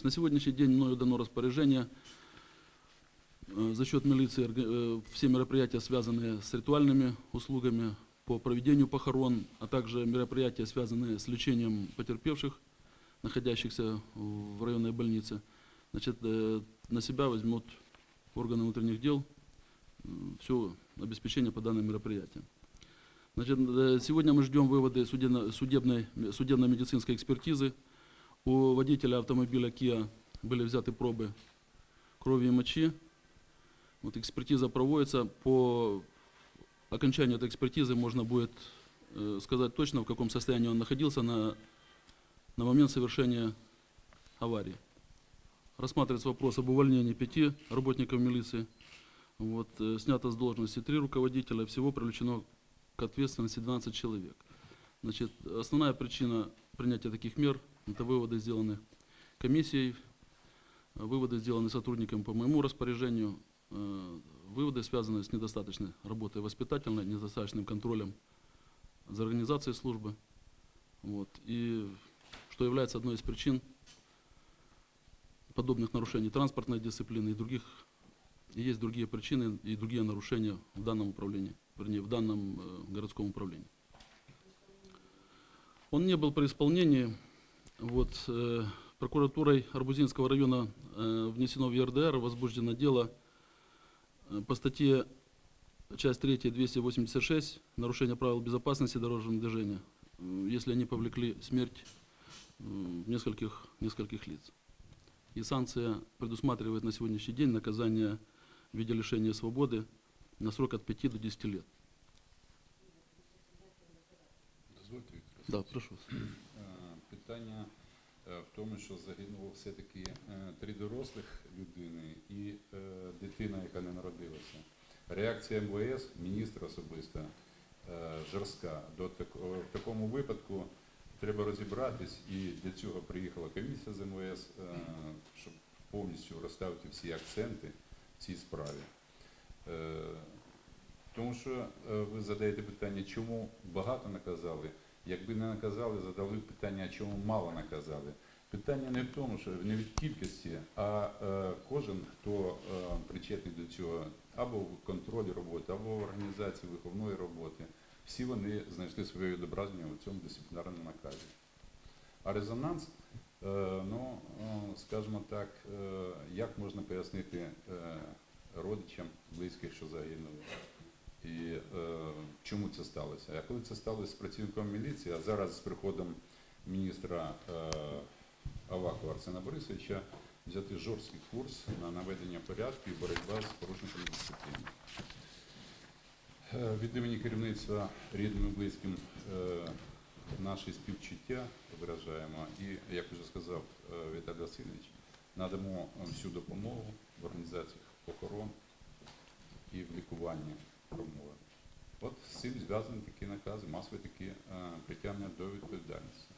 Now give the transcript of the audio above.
Значит, на сегодняшний день мною дано распоряжение э, за счет милиции э, все мероприятия, связанные с ритуальными услугами по проведению похорон, а также мероприятия, связанные с лечением потерпевших, находящихся в районной больнице, значит, э, на себя возьмут органы внутренних дел все обеспечение по данным мероприятиям. Значит, сегодня мы ждем выводы судебно-медицинской экспертизы. У водителя автомобиля Kia были взяты пробы крови и мочи. Вот экспертиза проводится. По окончанию этой экспертизы можно будет э, сказать точно, в каком состоянии он находился на, на момент совершения аварии. Рассматривается вопрос об увольнении пяти работников милиции. Вот, э, снято с должности три руководителя, всего привлечено к ответственности 12 человек. Значит, основная причина принятия таких мер – это выводы сделаны комиссией, выводы сделаны сотрудникам по моему распоряжению, э, выводы связаны с недостаточной работой воспитательной, недостаточным контролем за организацией службы. Вот, и что является одной из причин подобных нарушений транспортной дисциплины и других и есть другие причины и другие нарушения в данном управлении, вернее, в данном э, городском управлении. Он не был при исполнении. Вот, э, прокуратурой Арбузинского района э, внесено в ЕРДР, возбуждено дело э, по статье часть 3 286 нарушение правил безопасности дорожного движения, э, если они повлекли смерть э, нескольких, нескольких лиц. И санкция предусматривает на сегодняшний день наказание в виде лишения свободы на срок от 5 до 10 лет. Да, прошу. Питання е, в тому, що загинуло все-таки е, три дорослих людини і е, дитина, яка не народилася. Реакція МВС, міністра особисто, е, жорстка. В такому випадку треба розібратись, і для цього приїхала комісія з МВС, щоб повністю розставити всі акценти в цій справі. Тому що ви задаєте питання, чому багато наказали. Якби не наказали, задали питання, чому мало наказали. Питання не в тому, що не від кількості, а е, кожен, хто е, причетний до цього, або в контролі роботи, або в організації виховної роботи, всі вони знайшли своє відображення у цьому дисциплінарному наказі. А резонанс, е, ну, е, скажімо так, е, як можна пояснити е, родичам близьких, що загинули? Чому це сталося? А коли це сталося з працівником міліції, а зараз з приходом міністра е, Авакова Арсена Борисовича взяти жорсткий курс на наведення порядку і боротьба з порушниками дисципліни. Е, Від імені керівництва рідним і близьким е, наші співчуття виражаємо. І, як вже сказав Віталій Васильович, надамо всю допомогу в організаціях похорон і в лікуванні промови. От се изграждане на накази, масови такива притягвания до відповідальності.